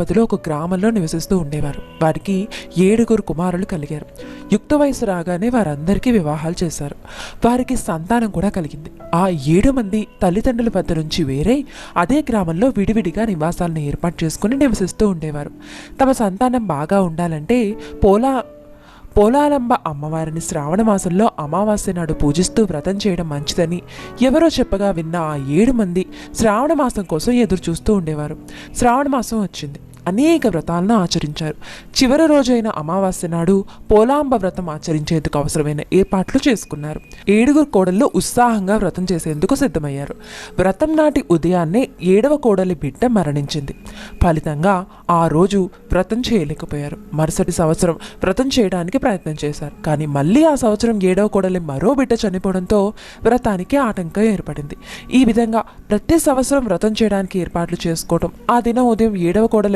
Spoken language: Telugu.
పదిలో ఒక గ్రామంలో నివసిస్తూ ఉండేవారు. వారికి ఏడుగురు కుమారులు కలిగారు. యుక్త వయసు రాగానే వారందరికీ వివాహాలు చేశారు. వారికి సంతానం కూడా కలిగింది. ఆ ఏడు మంది తల్లిదండ్రుల వద్ద నుంచి వేరే అదే గ్రామంలో విడివిడిగా నివాసాలను ఏర్పాటు చేసుకుని నివసిస్తూ ఉండేవారు. తమ సంతానం బాగా ఉండాలంటే పోలా పోలాలంబ అమ్మవారిని శ్రావణ మాసంలో అమావాస్య నాడు పూజిస్తూ వ్రతం చేయడం మంచిదని ఎవరో చెప్పగా విన్న ఆ ఏడు మంది శ్రావణ మాసం కోసం ఎదురు చూస్తూ ఉండేవారు. శ్రావణ మాసం వచ్చింది. అనేక వ్రతాలను ఆచరించారు. చివరి రోజైన అమావాస్య నాడు పోలాంబ వ్రతం ఆచరించేందుకు అవసరమైన ఏర్పాట్లు చేసుకున్నారు. ఏడుగురు కోడళ్ళు ఉత్సాహంగా వ్రతం చేసేందుకు సిద్ధమయ్యారు. వ్రతం నాటి ఉదయాన్నే ఏడవ కోడలి బిడ్డ మరణించింది. ఫలితంగా ఆ రోజు వ్రతం చేయలేకపోయారు. మరుసటి సంవత్సరం వ్రతం చేయడానికి ప్రయత్నం చేశారు. కానీ మళ్ళీ ఆ సంవత్సరం ఏడవ కోడలి మరో బిడ్డ చనిపోవడంతో వ్రతానికి ఆటంకం ఏర్పడింది. ఈ విధంగా ప్రతి సంవత్సరం వ్రతం చేయడానికి ఏర్పాట్లు చేసుకోవడం ఆ దినం ఉదయం ఏడవ కోడలి